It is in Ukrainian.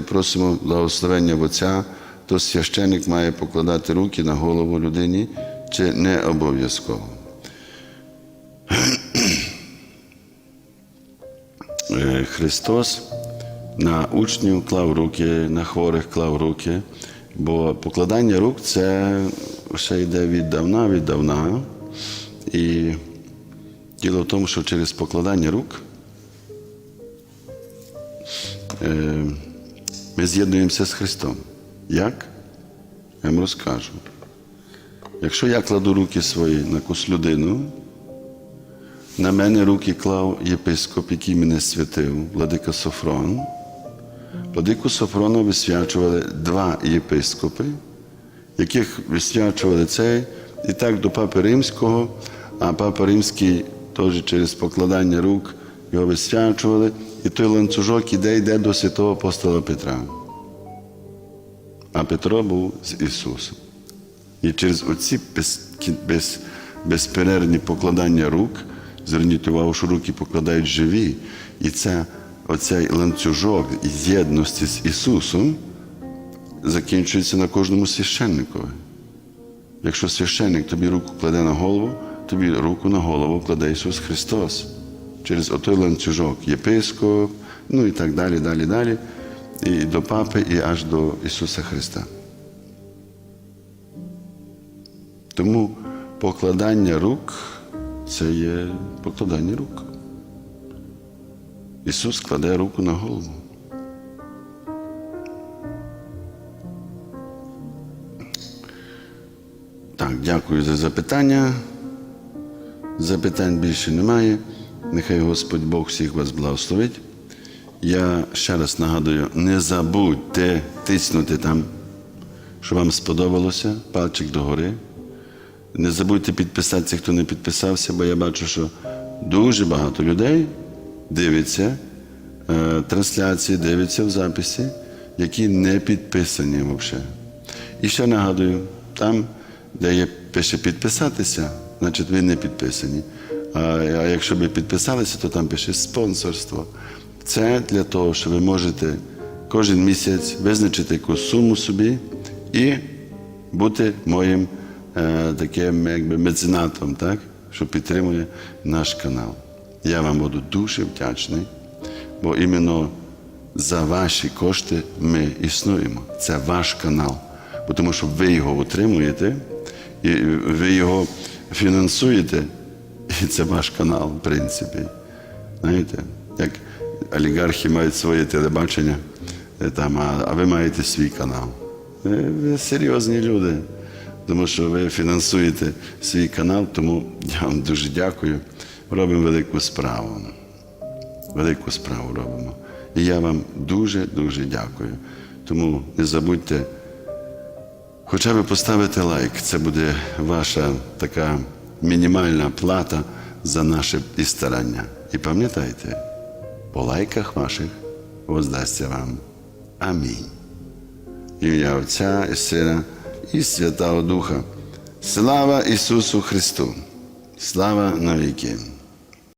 Просимо благословення Отця, то священик має покладати руки на голову людині, чи не обов'язково. Е, Христос на учнів клав руки, на хворих клав руки, бо покладання рук це ще йде від давна, від. І діло в тому, що через покладання рук е, ми з'єднуємося з Христом. Як? Я вам розкажу. Якщо я кладу руки свої на якусь людину, на мене руки клав єпископ, який мене святив, владика Софрон. Владику Софрона висвячували два єпископи, яких висвячували цей, і так до Папи Римського, а Папа Римський теж через покладання рук його висвячували, і той ланцюжок іде, йде до святого апостола Петра. А Петро був з Ісусом. І через оці без, без, безперервні покладання рук, зверніть увагу, що руки покладають живі, і це оцей ланцюжок єдності з Ісусом закінчується на кожному священникові. Якщо священник тобі руку кладе на голову, тобі руку на голову кладе Ісус Христос. Через отой ланцюжок єпископ, ну і так далі, далі, далі, і до Папи, і аж до Ісуса Христа. Тому покладання рук це є покладання рук. Ісус кладе руку на голову. Так, дякую за запитання. Запитань більше немає. Нехай Господь Бог всіх вас благословить. Я ще раз нагадую, не забудьте тиснути там, що вам сподобалося, пальчик догори. Не забудьте підписатися, хто не підписався, бо я бачу, що дуже багато людей дивиться е, трансляції, дивиться в записі, які не підписані взагалі. І ще нагадую, там, де є пише підписатися, значить ви не підписані. А, якщо ви підписалися, то там пише спонсорство. Це для того, що ви можете кожен місяць визначити якусь суму собі і бути моїм е, таким якби меценатом, так? що підтримує наш канал. Я вам буду дуже вдячний, бо іменно за ваші кошти ми існуємо. Це ваш канал. Бо Тому що ви його утримуєте, і ви його фінансуєте, і це ваш канал, в принципі. Знаєте, як олігархи мають своє телебачення, е, там, а, ви маєте свій канал. Ви, ви серйозні люди, тому що ви фінансуєте свій канал, тому я вам дуже дякую. Робимо велику справу. Велику справу робимо. І я вам дуже-дуже дякую. Тому не забудьте хоча б поставити лайк. Це буде ваша така мінімальна плата за наше і старання. І пам'ятайте, по лайках ваших воздасться вам. Амінь. Ім'я Отця і Сина і Святого Духа. Слава Ісусу Христу! Слава навіки!